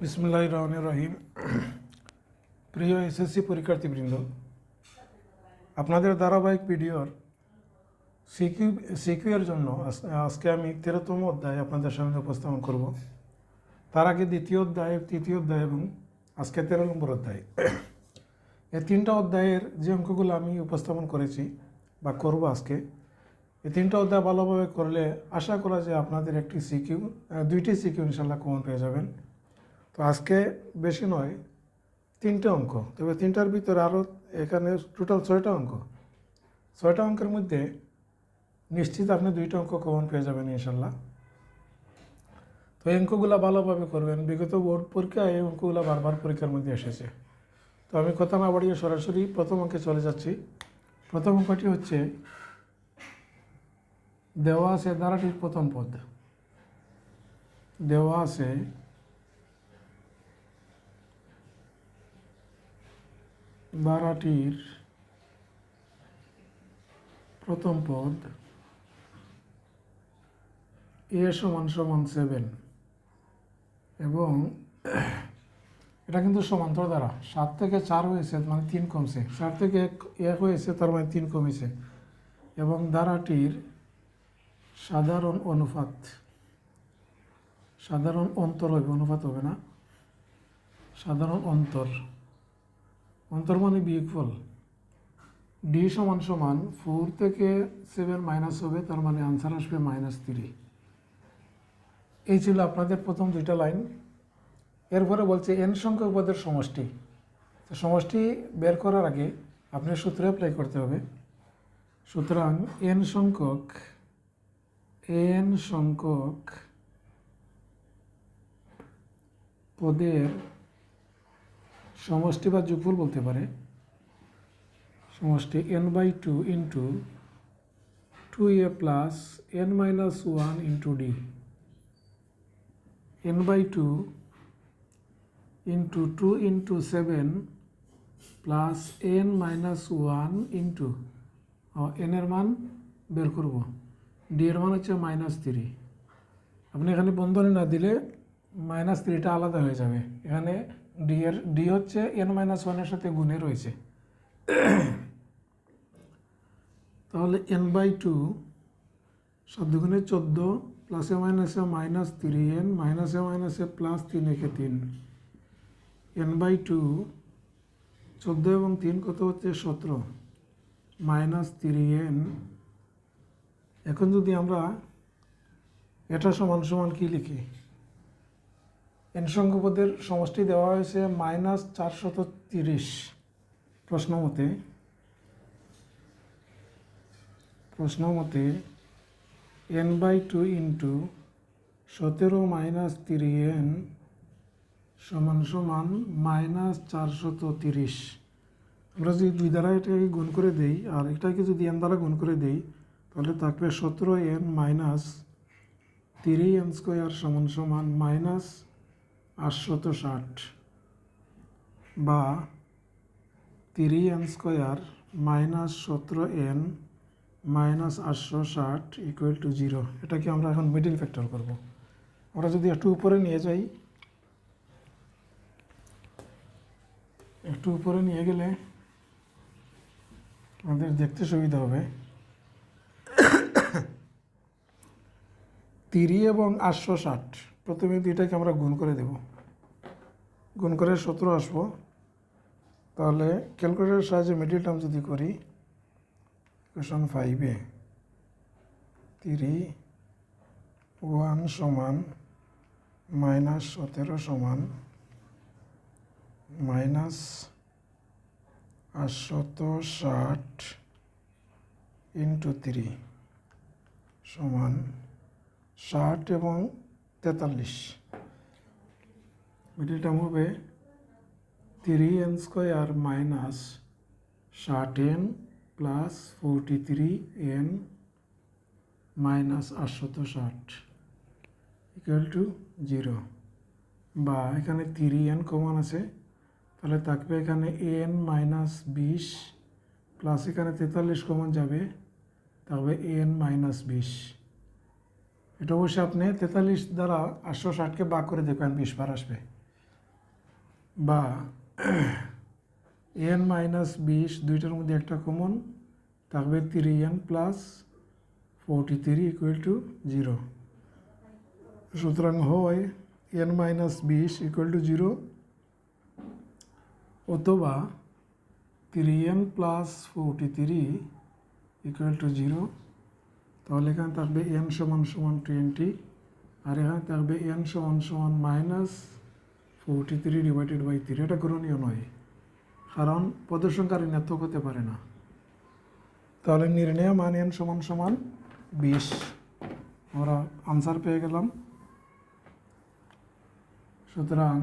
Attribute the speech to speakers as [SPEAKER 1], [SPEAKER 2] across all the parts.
[SPEAKER 1] বিসমুল্লাহ রহমান রহিম প্রিয় এসএসসি পরীক্ষার্থীবৃন্দ, আপনাদের ধারাবাহিক ভিডিওর সিকিউ সিকিউ এর জন্য আজ- আজকে আমি তেরোতম অধ্যায় আপনাদের সামনে উপস্থাপন করব। তার আগে দ্বিতীয় অধ্যায়, তৃতীয় অধ্যায় এবং আজকে তেরো নম্বর অধ্যায়। এই তিনটা অধ্যায়ের যে অঙ্কগুলো আমি উপস্থাপন করেছি বা করব আজকে এই তিনটা অধ্যায় ভালোভাবে করলে আশা করা যায় আপনাদের একটি সিকিউ, দুইটি সিকিউ ইনশাল্লাহ কমন পেয়ে যাবেন। তো আজকে বেশি নয়, তিনটে অঙ্ক। তবে তিনটার ভিতরে আরও এখানে টোটাল ছয়টা অঙ্ক। ছয়টা অঙ্কের মধ্যে নিশ্চিত আপনি দুইটা অঙ্ক কমন পেয়ে যাবেন ইনশাল্লাহ তো এই অঙ্কগুলো ভালোভাবে করবেন। বিগত বোর্ড পরীক্ষায় এই অঙ্কগুলো বারবার পরীক্ষার মধ্যে এসেছে। তো আমি কথা না বাড়িয়ে সরাসরি প্রথম অঙ্কে চলে যাচ্ছি। প্রথম অঙ্কটি হচ্ছে, দেওয়া আছে ধারাটির প্রথম পদ। দেওয়া আছে ধারাটির প্রথম পদ এ সমান সমান সেভেন এবং এটা কিন্তু সমান্তর দ্বারা। সাত থেকে চার হয়েছে মানে তিন কমছে। চার থেকে এক এক হয়েছে, তার মানে তিন কমেছে। এবং ধারাটির সাধারণ অনুপাত, সাধারণ অন্তর হবে, অনুপাত হবে না, সাধারণ অন্তর। অন্তর মানে বিয়োগফল। ডি সমান সমান ফোর থেকে সেভেন মাইনাস হবে, তার মানে আনসার আসবে মাইনাস থ্রি এই ছিল আপনাদের প্রথম দুইটা লাইন এরপরে বলছে এন সংখ্যক পদের সমষ্টি। তো সমষ্টি বের করার আগে আপনি সূত্রে অ্যাপ্লাই করতে হবে। সুতরাং এন সংখ্যক এন সংখ্যক পদের সমষ্টি বা যোগফল বলতে পারে, সমষ্টি N by two into two A plus N minus one into D N by two into two into seven plus N minus one into N এর মান বের করব ডি এর মান হচ্ছে মাইনাস থ্রি আপনি এখানে বন্ধনী না দিলে মাইনাস থ্রিটা আলাদা হয়ে যাবে। এখানে ডি এর ডি হচ্ছে এন মাইনাস ওয়ানের সাথে গুণে রয়েছে। তাহলে এন বাই টু সাত দুগুণে চোদ্দ প্লাসে মাইনাসে মাইনাস থ্রি এন মাইনাসে মাইনাসে প্লাস তিন একে তিন। এন বাই টু চোদ্দ এবং তিন কত হচ্ছে? সতেরো। মাইনাস থ্রি এন এখন যদি আমরা এটা সমান সমান কি লিখি? এন সমষ্টি দেওয়া হয়েছে মাইনাস চারশত তিরিশ। প্রশ্ন মতে প্রশ্ন মতে এন বাই টু ইন্টু সতেরো মাইনাস তিরি এন সমান সমান মাইনাস চারশত তিরিশ। আমরা যদি দুই দ্বারা এটাকে গুণ করে দেই, আর এটাকে যদি এন দ্বারা গুণ করে দেই, তাহলে থাকবে সতেরো n minus three n square সমান সমান মাইনাস আটশত ষাট বা থ্রি এন স্কোয়ার মাইনাস সতেরো এন মাইনাস আটশো ষাট ইকুয়াল টু জিরো এটাকে আমরা এখন মিডিল ফ্যাক্টর করব। আমরা যদি একটু উপরে নিয়ে যাই, একটু উপরে নিয়ে গেলে আমাদের দেখতে সুবিধা হবে। তিরি এবং আটশো ষাট, প্রথমে দুইটাকে আমরা গুণ করে দেব। গুণ করে সতেরো আসব। তাহলে ক্যালকুলেটারের সাহায্যে মিডিল টার্ম যদি করি কোয়েশন ফাইভে তিরি ওয়ান সমান মাইনাস সতেরো সমান মাইনাস আটশত ষাট ইন্টু থ্রি সমান ষাট এবং তেতাল্লিশ। মিডিল টার্ম হবে থ্রি এন স্কোয়ার মাইনাস ষাট n plus forty three n minus আটশত ষাট ইকুয়াল টু জিরো বা এখানে থ্রি এন কমন আছে, তাহলে থাকবে এখানে এন মাইনাস বিশ প্লাস এখানে তেতাল্লিশ কমন যাবে, তাহলে এন মাইনাস বিশ। এটা অবশ্যই আপনি তেতাল্লিশ দ্বারা আটশো ষাটকে বাক করে দেখবেন, বিশ বার আসবে। বা এন মাইনাস বিশ, দুইটার মধ্যে একটা কমন থাকবে three n plus forty three equal to zero সুতরাং হয় এন মাইনাস বিশ ইকুয়াল টু জিরো অথবা three n plus forty three equal to zero তাহলে এখানে থাকবে এন সমান সমান টোয়েন্টি আর এখানে থাকবে এন সমান সমান minus forty three divided by three এটা গ্রহণীয় নয়, কারণ প্রদর্শনকারী নেতক হতে পারে না। তাহলে নির্ণয় মান এন সমান সমান বিশ। আমরা আনসার পেয়ে গেলাম। সুতরাং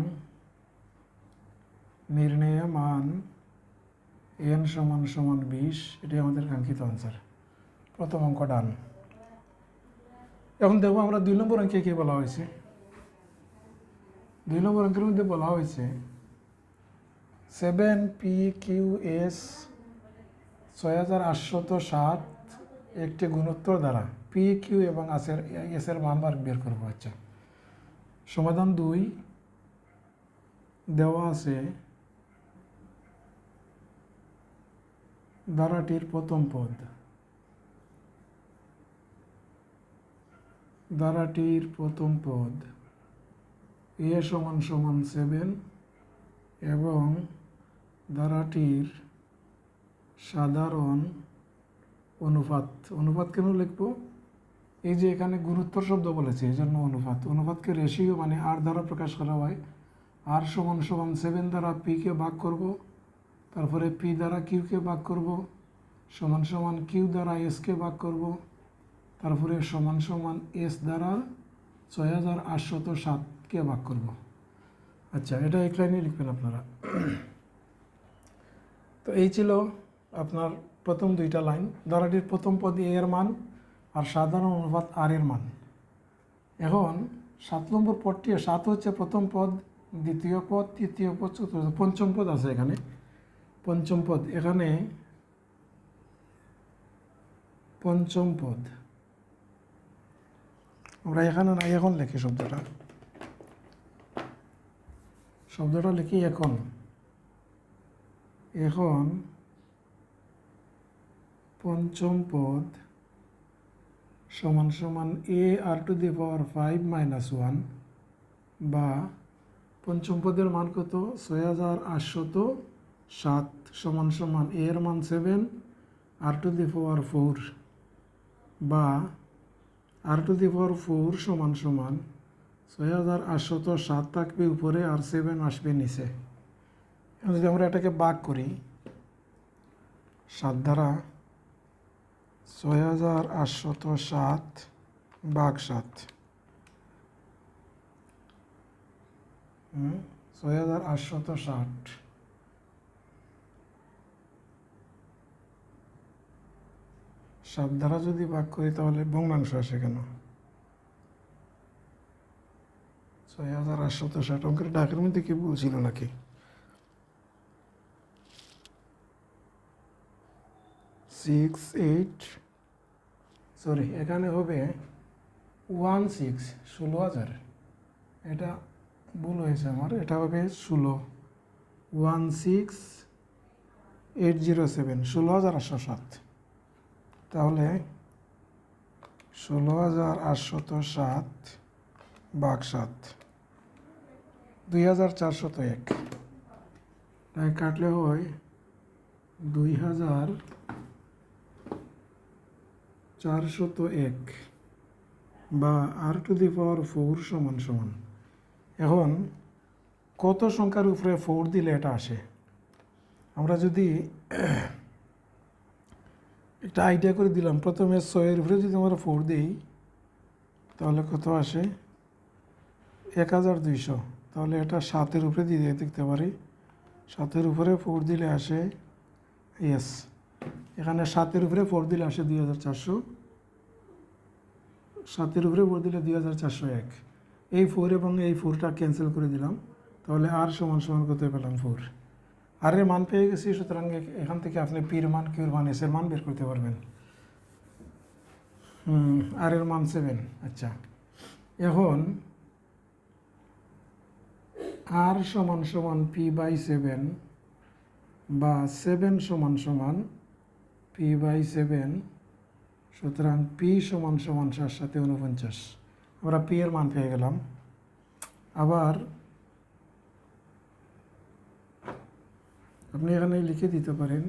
[SPEAKER 1] নির্ণয় মান এন সমান সমান বিশ, এটাই আমাদের কাঙ্ক্ষিত আনসার প্রথম অঙ্ক ডান। এখন দেখব আমরা দুই নম্বর অঙ্কে কী বলা হয়েছে। দুই নম্বর অঙ্কের মধ্যে বলা হয়েছে সেভেন পি কিউ এস ছয় হাজার আটশত সাত একটি গুণোত্তর দ্বারা পি কিউ এবং আসের এসের মান বার বের করব। আচ্ছা সমাধান দুই দেওয়া আছে ধারাটির প্রথম পদ। ধারাটির প্রথম পদ। এ সমান সমান সেভেন এবং ধারাটির সাধারণ অনুপাত। অনুপাত কেন লিখব? এই যে এখানে গুরুত্বর শব্দ বলেছে এই জন্য অনুপাত। অনুপাতকে রেশিও মানে আর দ্বারা প্রকাশ করা হয়। আর সমান সমান সেভেন দ্বারা পিকে ভাগ করব, তারপরে পি দ্বারা কিউকে ভাগ করব, সমান সমান কিউ দ্বারা এসকে ভাগ করব, তারপরে সমান সমান এস দ্বারা ছয় হাজার আটশত সাতকে ভাগ করব? আচ্ছা এটা এক লাইনে লিখবেন আপনারা। তো এই ছিল আপনার প্রথম দুইটা লাইন। ধারাটির প্রথম পদ এ এর মান আর সাধারণ অনুপাত আর এর মান। এখন সাত নম্বর পদটি, সাত হচ্ছে প্রথম পদ, দ্বিতীয় পদ, তৃতীয় পদ, চতুর্থ পঞ্চম পদ আছে এখানে। পঞ্চম পদ, এখানে পঞ্চম পদ। আমরা এখানে না, এখন লিখি শব্দটা। শব্দটা লিখি এখন। এখন পঞ্চম পদ সমান সমান a r to the power five minus one বা পঞ্চম পদের মান কত? ছয় হাজার আটশত সাত সমান সমান এ এর মান seven r to the power four বা আর টু দি পাওয়ার ফোর সমান সমান ছয় হাজার আটশত সাত থাকবে উপরে আর সেভেন আসবে নিচে। যদি আমরা এটাকে বাক করি, সাত দ্বারা ছয় হাজার আটশত সাত বাঘ সাত। ছয় হাজার আটশত ষাট। সাত দ্বারা যদি ভাগ করি তাহলে ভগ্নাংশ আসে কেন? ছয় হাজার আটশত ষাট অঙ্কের ডাকের মধ্যে কি বলছিল নাকি? সিক্স এইট সরি এখানে হবে ওয়ান সিক্স ষোলো হাজার। এটা ভুল হয়েছে আমার, এটা হবে ষোলো। One six eight zero seven ষোলো হাজার আটশো সাত। তাহলে ষোলো হাজার আটশত সাত বাঘ সাত। দুই হাজার এক। তাই কাটলে হয় দুই হাজার চারশত এক বা আর টু দি পাওয়ার ফোর সমান সমান। এখন কত সংখ্যার উপরে ফোর দিলে এটা আসে? আমরা যদি একটা আইডিয়া করে দিলাম, প্রথমে ছয়ের উপরে যদি আমরা ফোর দিই, তাহলে কত আসে? এক হাজার দুইশো। তাহলে এটা সাতের উপরে দিয়ে দেখতে পারি। সাতের উপরে ফোর দিলে আসে ইয়েস এখানে সাতের উপরে ফোর দিলে আসে দুই হাজার চারশো। সাতের উপরে ফোর দিলে দুই হাজার চারশো এক। এই ফোর এবং এই ফোরটা ক্যান্সেল করে দিলাম। তাহলে আর সমান সমান করতে পেলাম ফোর আর এর মান পেয়ে গেছি, সুতরাং এখান থেকে আপনি পির মান কিউর মান এসের মান বের করতে পারবেন। হুম, আর এর মান সেভেন আচ্ছা। এখন আর সমান সমান পি বাই সেভেন বা সেভেন সমান সমান পি বাই সেভেন, সুতরাং পি সমান সমান সাত সাথে উনপঞ্চাশ আমরা পি এর মান পেয়ে গেলাম। আবার আপনি এখানে লিখে দিতে পারেন,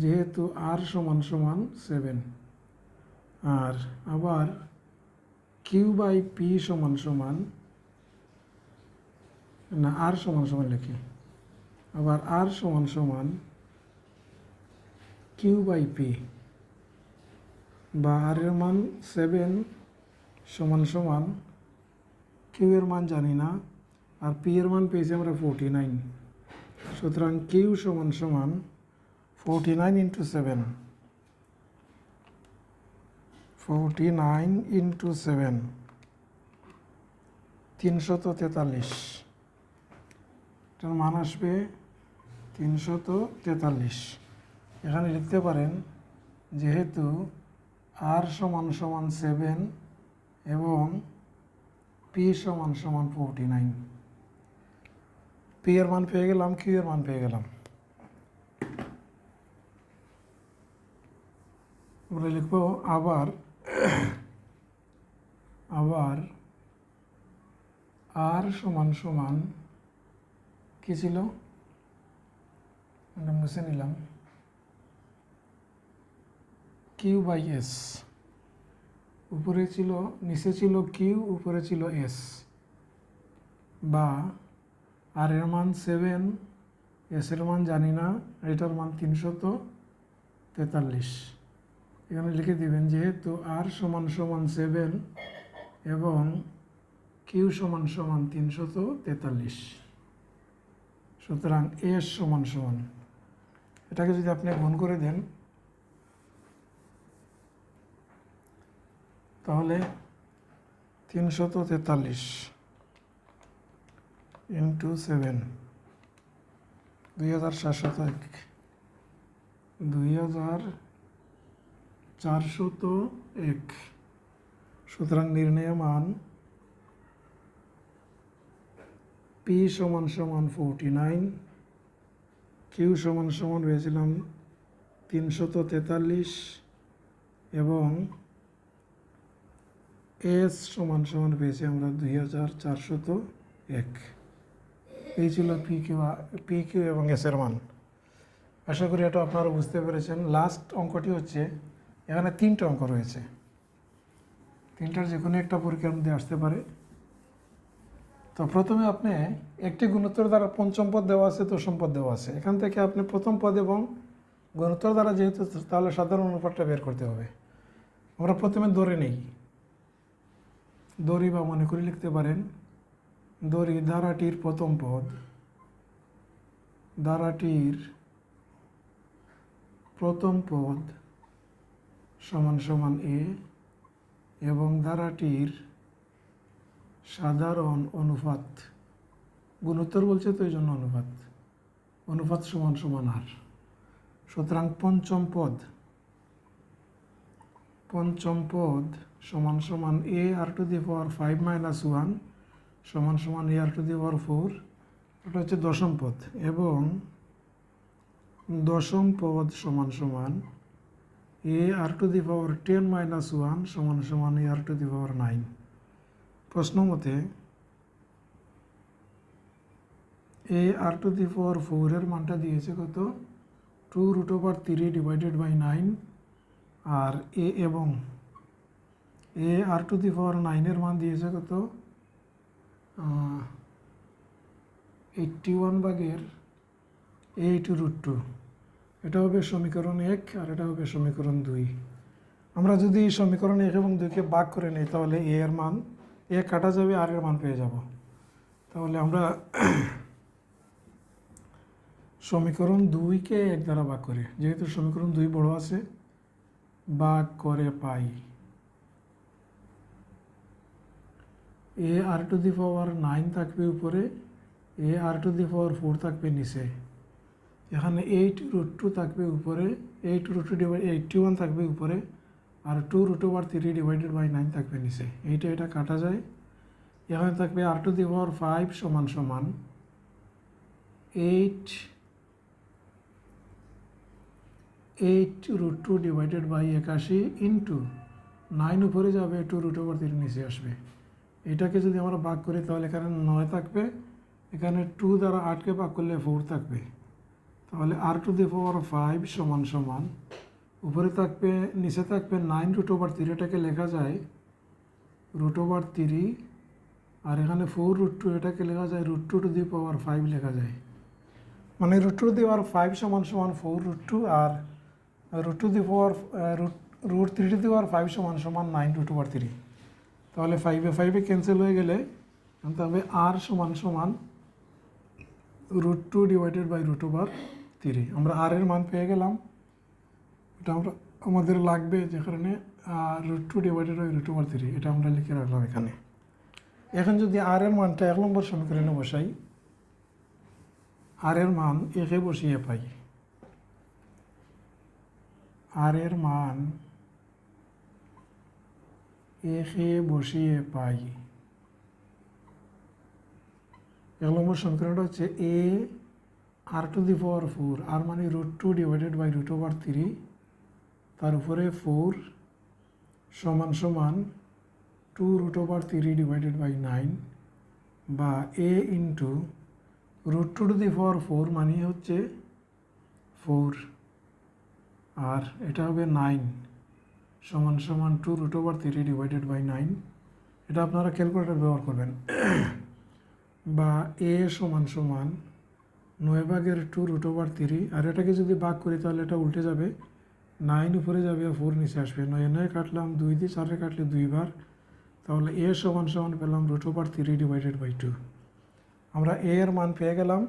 [SPEAKER 1] যেহেতু আর সমান সমান সেভেন, আর আবার কিউ বাই পি সমান সমান না, আর সমান সমান লিখি। আবার আর সমান সমান কিউ বাই পি বা আর এর মান সেভেন সমান সমান কিউ এর মান জানি না, আর পি এর মান পেয়েছি আমরা ফোরটি নাইন সুতরাং কিউ সমান সমান forty nine into seven forty nine into seven তিনশত তেতাল্লিশ। এটার মান আসবে তিনশত তেতাল্লিশ। এখানে লিখতে পারেন, যেহেতু আর সমান সমান সেভেন এবং পি সমান সমান ফোরটি নাইন পি এর মান পেয়ে গেলাম কিউ এর মান পেয়ে গেলাম। আমরা লিখব আবার আবার আর সমান সমান কি ছিল? এটা মুছে নিলাম। কিউ বাই এস উপরে ছিল, নিচে ছিল কিউ উপরে ছিল এস বা আর এর মান সেভেন এস এর মান জানি না এটার মান তিনশত তেতাল্লিশ। এখানে লিখে দিবেন, যেহেতু আর সমান সমান সেভেন এবং কিউ সমান সমান তিনশত তেতাল্লিশ। সুতরাং এস সমান সমান। এটাকে যদি আপনি গুণ করে দেন, তাহলে তিনশত তেতাল্লিশ ইন্টু সেভেন, দুই হাজার সাতশত এক, দুই হাজার চারশত এক। সুতরাং নির্ণয় মান পি সমান সমান ফোরটি নাইন কিউ সমান সমান পেয়েছিলাম তিনশত তেতাল্লিশ এবং এস সমান সমান পেয়েছি আমরা দুই হাজার চারশত এক। এই ছিল পি কিউ পি কিউ এবং এস এর মান। আশা করি এটা আপনারা বুঝতে পেরেছেন। লাস্ট অঙ্কটি হচ্ছে, এখানে তিনটে অঙ্ক রয়েছে। তিনটার যে কোনো একটা পরীক্ষার মধ্যে আসতে পারে। তো প্রথমে আপনি একটি গুণোত্তর দ্বারা পঞ্চম পদ দেওয়া আছে, দশম পদ দেওয়া আছে। এখান থেকে আপনি প্রথম পদ এবং গুণোত্তর দ্বারা যেহেতু, তাহলে সাধারণ অনুপাতটা বের করতে হবে। আমরা প্রথমে ধরে নেই। দড়ি বা মনে করে লিখতে পারেন, দড়ি ধারাটির প্রথম পদ, ধারাটির প্রথম পদ সমান সমান এ এবং ধারাটির সাধারণ অনুপাত। গুণোত্তর বলছে তো এই জন্য অনুপাত। অনুপাত সমান সমান আর সুতরাং পঞ্চম পদ। পঞ্চম পদ সমান সমান a r to the power five minus one সমান সমান এ আর টু দি পাওয়ার ফোর এটা হচ্ছে দশম পদ এবং দশম পদ সমান সমান a r to the power ten minus one সমান সমান এ আর টু দি পাওয়ার নাইন প্রশ্ন মতে এ আর টু দি পাওয়ার ফোরের মানটা দিয়েছে কত? Two root over three divided by nine r a এবং এ আর টু দি পাওয়ার নাইনের মান দিয়েছে কত? এইটটি ওয়ান ভাগের এইট রুট টু এটা হবে সমীকরণ এক আর এটা হবে সমীকরণ দুই। আমরা যদি সমীকরণ এক এবং দুইকে ভাগ করে নিই, তাহলে এ এর মান এ কাটা যাবে, আর এর মান পেয়ে যাব। তাহলে আমরা সমীকরণ দুইকে এক দ্বারা ভাগ করি। যেহেতু সমীকরণ দুই বড় আছে, ভাগ করে পাই। এ আর টু দি পাওয়ার নাইন থাকবে উপরে, এ আর টু দি পাওয়ার ফোর থাকবে নিচে। এখানে এইট রুট টু থাকবে উপরে, eight root two divide eighty one থাকবে উপরে। আর two root over three divided by nine থাকবে নিচে। এইটা, এটা কাটা যায়। এখানে থাকবে আর টু দি পাওয়ার ফাইভ সমান সমান eight eight root two divided by একাশি ইন্টু নাইন উপরে যাবে টু রুট ওভার থ্রি নিচে আসবে। এটাকে যদি আমরা ভাগ করি, তাহলে এখানে নয় থাকবে। এখানে টু দ্বারা আটকে ভাগ করলে ফোর থাকবে। তাহলে আর টু দি পাওয়ার ফাইভ সমান সমান উপরে থাকবে নিচে থাকবে নাইন রুট ওভার থ্রি এটাকে লেখা যায় রুট ওভার থ্রি আর এখানে ফোর রুট টু এটাকে লেখা যায় root two two the power five লেখা যায় মানে root two the power five সমান সমান ফোর রুট টু আর root two the power root root three two the power five সমান সমান নাইন রুট ওভার থ্রি তাহলে ফাইভে ফাইভে ক্যান্সেল হয়ে গেলে জানতে হবে আর সমান সমান root two divided by root over three আমরা আর এর মান পেয়ে গেলাম এটা আমরা, আমাদের লাগবে যেখানে root two divided by root over three এটা আমরা লিখে রাখলাম এখানে। এখন যদি আর এর মানটা এক নম্বর সমীকরণে বসাই আর এর মান একে বসিয়ে পাই। আর এর মান একে বসিয়ে পাই। এক নম্বর সমীকরণটা হচ্ছে এ আর টু দি পাওয়ার ফোর আর মানে root two divided by root over three তার উপরে ফোর সমান সমান two root over three divided by nine বা এ into root two to the power four মানে হচ্ছে ফোর। আর এটা হবে নাইন সমান সমান two root over three divided by nine. এটা আপনারা ক্যালকুলেটার ব্যবহার করবেন। বা এ সমান সমান নয় ভাগের টু রুট ওভার থ্রি। আর এটাকে যদি ভাগ করি তাহলে এটা উল্টে যাবে। নাইন উপরে যাবে আর ফোর নিচে আসবে। নয় নয় কাটলাম, দুই দিয়ে চারে কাটলে দুইবার। তাহলে এ সমান সমান পেলাম root over three divided by two আমরা এ এর মান পেয়ে গেলাম।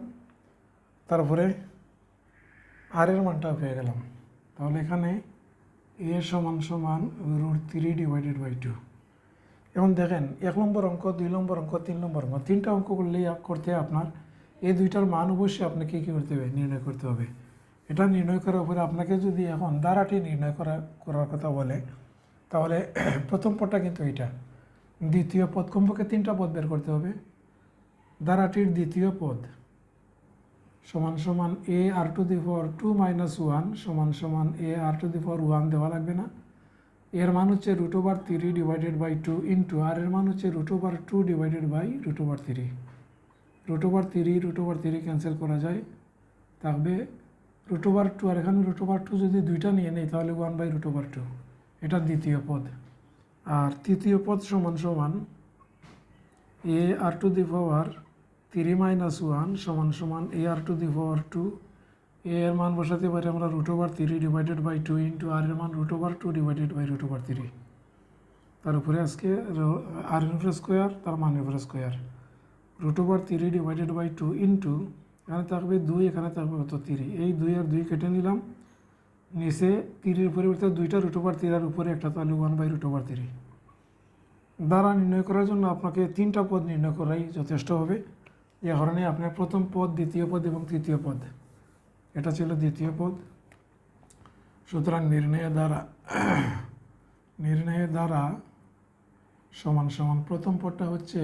[SPEAKER 1] তারপরে আর এর মানটাও পেয়ে গেলাম। তাহলে এখানে এ সমান সমান root three divided by two এখন দেখেন, এক নম্বর অঙ্ক, দুই নম্বর অঙ্ক, তিন নম্বর অঙ্ক। তিনটা অঙ্ক করলেই করতে আপনার। এই দুইটার মান অবশ্যই আপনাকে কী করতে হবে? নির্ণয় করতে হবে। এটা নির্ণয় করার উপরে আপনাকে যদি এখন দ্বারাটি নির্ণয় করা, করার কথা বলে, তাহলে প্রথম পদটা কিন্তু এটা দ্বিতীয় পদ কমপক্ষে তিনটা পদ বের করতে হবে। দ্বারাটির দ্বিতীয় পদ সমান সমান a r to the power two minus one সমান সমান এ আর টু দি পাওয়ার ওয়ান দেওয়া লাগবে না। এর মান হচ্ছে root over three divided by two into r এর মান হচ্ছে root over two divided by root over three root over three root over three cancel করা যায়। থাকবে রুট ওভার টু আর এখানে রুট ওভার টু যদি দুইটা নিয়ে নেই, তাহলে one by root over two এটা দ্বিতীয় পদ। আর তৃতীয় পদ সমান সমান a r to the power three minus one সমান সমান এ আর টু দি পাওয়ার টু এ এর মান বসাতে পারি আমরা root over three divided by two into r এর মান root over two divided by root over three তার উপরে আজকে আর এর উপরে স্কোয়ার তার মান উপরে square root over three divided by two into এখানে থাকবে দুই, এখানে থাকবে কত? থ্রি এই দুই আর দুই কেটে নিলাম। নিচে তিরির পরিবর্তে দুইটা রুট ওভার উপরে একটা, তাহলে one by root over three দ্বারা নির্ণয় করার জন্য আপনাকে তিনটা পদ নির্ণয় করাই যথেষ্ট হবে। যে কারণে আপনার প্রথম পদ, দ্বিতীয় পদ এবং তৃতীয় পদ। এটা ছিল দ্বিতীয় পদ। সুতরাং নির্ণয়ের দ্বারা নির্ণয়ের দ্বারা সমান সমান প্রথম পদটা হচ্ছে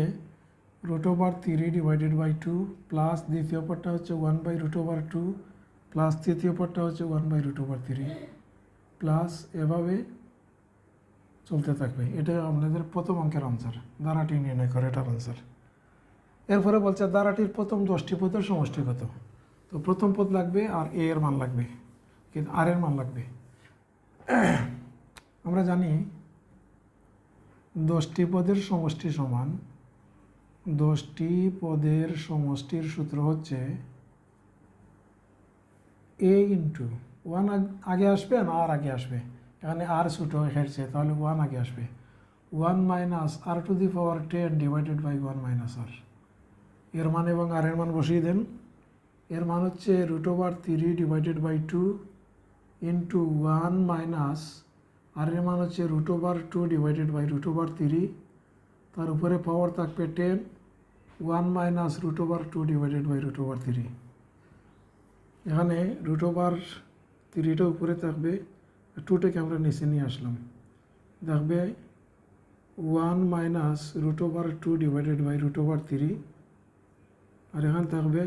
[SPEAKER 1] root over three divided by two plus দ্বিতীয় পদটা হচ্ছে one by root over two plus তৃতীয় পদটা হচ্ছে one by root over three plus এভাবে চলতে থাকবে। এটা আপনাদের প্রথম অঙ্কের আনসার দ্বারাটি নির্ণয় করে এটার আনসার এরপরে বলছে দ্বারাটির প্রথম দশটি পদের সমষ্টি কত? তো প্রথম পদ লাগবে আর এ এর মান লাগবে, কিন্তু আর এর মান লাগবে। আমরা জানি দশটি পদের সমষ্টি সমান দশটি পদের সমষ্টির সূত্র হচ্ছে এ ইন্টু ওয়ান আগে আসবে না আর আগে আসবে? এখানে আর ছোটো হেরছে তাহলে ওয়ান আগে আসবে। One minus r to the power ten divided by one minus r এর মান এবং আর এর মান বসিয়ে দেন। এর মান হচ্ছে root over three divided by two into one minus r এর মান হচ্ছে root over two divided by root over three তার উপরে পাওয়ার থাকবে ten one minus root over two divided by root over three এখানে রুট ওভার থ্রিটা উপরে থাকবে টুটাকে আমরা নিচে নিয়ে আসলাম। দেখবে one minus root over two divided by root over three আর এখানে থাকবে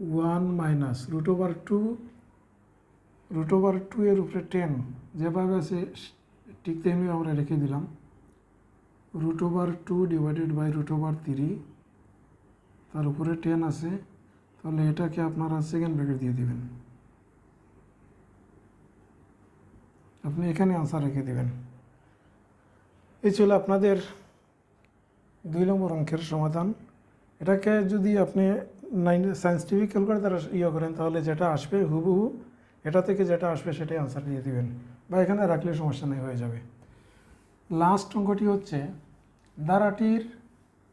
[SPEAKER 1] one minus root over two root over two এর উপরে টেন যেভাবে আছে, ঠিক তেমনি আমরা রেখে দিলাম। Root over two divided by root over three তার উপরে টেন আছে, তাহলে এটাকে আপনারা সেকেন্ড ব্র্যাকেট দিয়ে দিবেন। আপনি এখানে আনসার রেখে দেবেন। এই ছিল আপনাদের দুই নম্বর অঙ্কের সমাধান। এটাকে যদি আপনি নাইন সায়েন্সটিফিক ক্যালকুলেটার ইয়ে করেন, তাহলে যেটা আসবে হুবহু, এটা থেকে যেটা আসবে সেটাই আনসার দিয়ে দিবেন। বা এখানে রাখলে সমস্যা নেই, হয়ে যাবে। লাস্ট অঙ্কটি হচ্ছে দ্বারাটির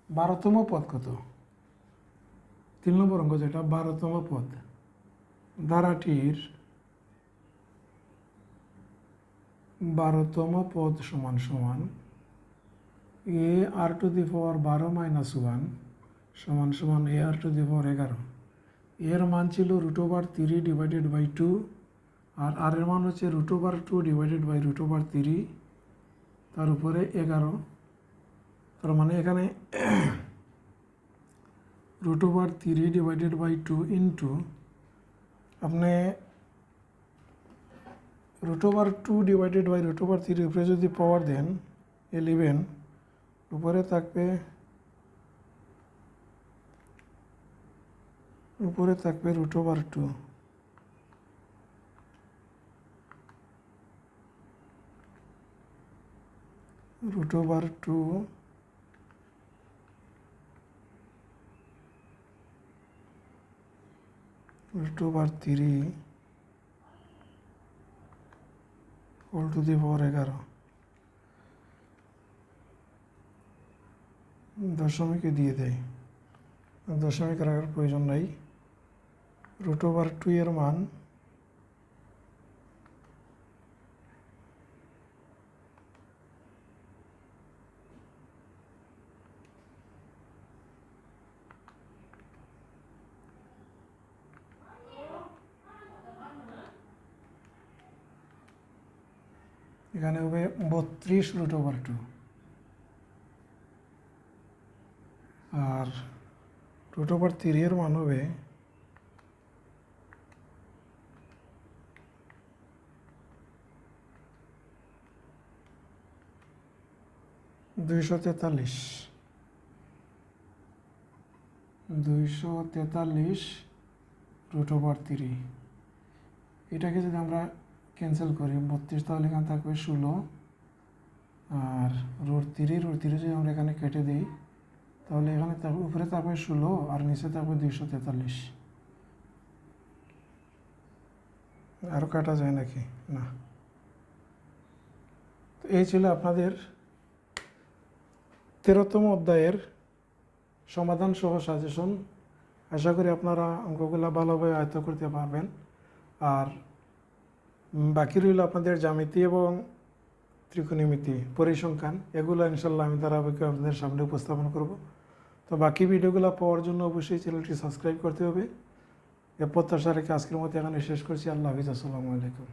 [SPEAKER 1] বারোতম পদ কত? তিন নম্বর অঙ্ক যেটা, বারোতম পদ। দ্বারাটির বারোতম পদ সমান সমান এ আর টু দি পাওয়ার বারো মাইনাস ওয়ান সমান সমান এ আর টু দি পাওয়ার এগারো। এর মান ছিল root over three divided by two আর আর এর মান হচ্ছে root over two divided by root over three তার উপরে এগারো। তার মানে এখানে root over three divided by two into আপনি root over two divided by root over three উপরে যদি পাওয়ার দেন ইলেভেন উপরে থাকবে উপরে থাকবে root over two root over two root over three whole to the power এগারো দশমিকে দিয়ে দেয়। দশমিক রাখার প্রয়োজন নাই। রুট ওভার টু এর মান এখানে হবে বত্রিশ রুট ওভার টু আর রুট ওভার থ্রি এর মান হবে দুইশো তেতাল্লিশ। দুইশো তেতাল্লিশ রুট ওভার থ্রি এটাকে যদি আমরা ক্যান্সেল করি, বত্রিশ তাহলে এখানে থাকবে ষোলো। আর রুট থ্রি রুট থ্রি যদি আমরা এখানে কেটে দিই। তাহলে এখানে থাকবে উপরে থাকবে ষোলো আর নিচে থাকবে দুইশো তেতাল্লিশ। আরও কাটা যায় নাকি? না। তো এই ছিল আপনাদের তেরোতম অধ্যায়ের সমাধান সহ সাজেশন আশা করি আপনারা অঙ্কগুলো ভালোভাবে আয়ত্ত করতে পারবেন। আর বাকি রইল আপনাদের জ্যামিতি এবং ত্রিকোণমিতি পরিসংখ্যান। এগুলো ইনশাল্লাহ আমি ধারাবাহিক আপনাদের সামনে উপস্থাপন করব। তো বাকি ভিডিওগুলো পাওয়ার জন্য অবশ্যই চ্যানেলটি সাবস্ক্রাইব করতে হবে। এ প্রত্যাশা রেখে আজকের মতো এখানে শেষ করছি। আল্লাহ হাফিজ। আসসালামু আলাইকুম।